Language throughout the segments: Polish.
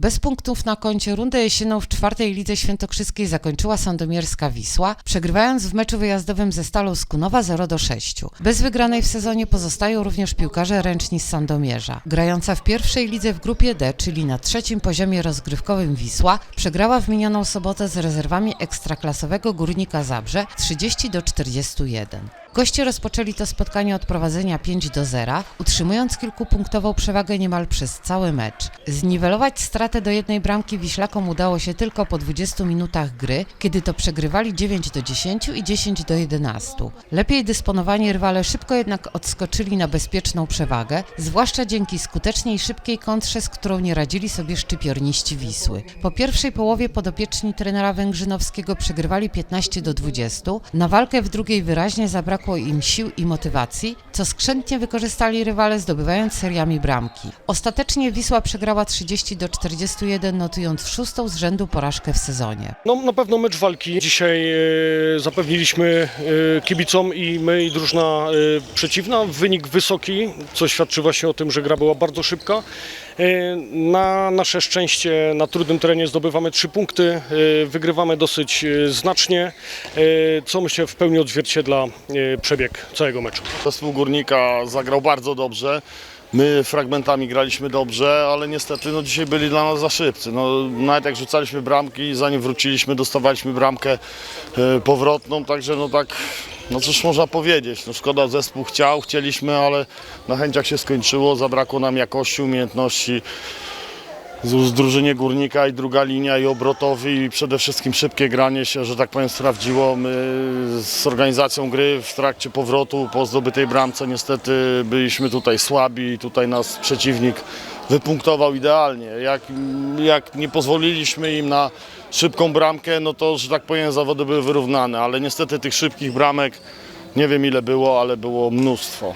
Bez punktów na koncie rundę jesienną w czwartej lidze świętokrzyskiej zakończyła sandomierska Wisła, przegrywając w meczu wyjazdowym ze Stalą z Kunowa 0 do 6. Bez wygranej w sezonie pozostają również piłkarze ręczni z Sandomierza. Grająca w pierwszej lidze w grupie D, czyli na trzecim poziomie rozgrywkowym Wisła, przegrała w minioną sobotę z rezerwami ekstraklasowego Górnika Zabrze 30 do 41. Goście rozpoczęli to spotkanie od prowadzenia 5 do 0, utrzymując kilkupunktową przewagę niemal przez cały mecz. Zniwelować stratę do jednej bramki Wiślakom udało się tylko po 20 minutach gry, kiedy to przegrywali 9 do 10 i 10 do 11. Lepiej dysponowani rywale szybko jednak odskoczyli na bezpieczną przewagę, zwłaszcza dzięki skutecznej szybkiej kontrze, z którą nie radzili sobie szczypiorniści Wisły. Po pierwszej połowie podopieczni trenera Węgrzynowskiego przegrywali 15 do 20. Na walkę w drugiej wyraźnie zabrakło im sił i motywacji, co skrzętnie wykorzystali rywale zdobywając seriami bramki. Ostatecznie Wisła przegrała 30 do 41, notując szóstą z rzędu porażkę w sezonie. No na pewno mecz walki. Dzisiaj e, zapewniliśmy e, kibicom i my i drużyna e, przeciwna. Wynik wysoki, co świadczy właśnie o tym, że gra była bardzo szybka. E, na nasze szczęście na trudnym terenie zdobywamy trzy punkty. E, wygrywamy dosyć e, znacznie, e, co myślę w pełni odzwierciedla e, przebieg całego meczu. Zespół Górnika zagrał bardzo dobrze. My fragmentami graliśmy dobrze, ale niestety no, dzisiaj byli dla nas za szybcy. No, nawet jak rzucaliśmy bramki, zanim wróciliśmy, dostawaliśmy bramkę e, powrotną, także no tak, no cóż można powiedzieć. No, szkoda, zespół chciał, chcieliśmy, ale na chęciach się skończyło, zabrakło nam jakości, umiejętności z, z drużynie Górnika i druga linia i obrotowi i przede wszystkim szybkie granie się, że tak powiem sprawdziło. My z organizacją gry w trakcie powrotu po zdobytej bramce niestety byliśmy tutaj słabi i tutaj nas przeciwnik wypunktował idealnie. Jak, jak nie pozwoliliśmy im na szybką bramkę, no to że tak powiem zawody były wyrównane, ale niestety tych szybkich bramek nie wiem ile było, ale było mnóstwo.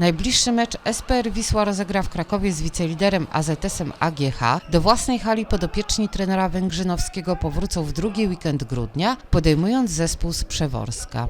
Najbliższy mecz SPR Wisła rozegra w Krakowie z wiceliderem AZS-em AGH. Do własnej hali podopieczni trenera Węgrzynowskiego powrócą w drugi weekend grudnia, podejmując zespół z Przeworska.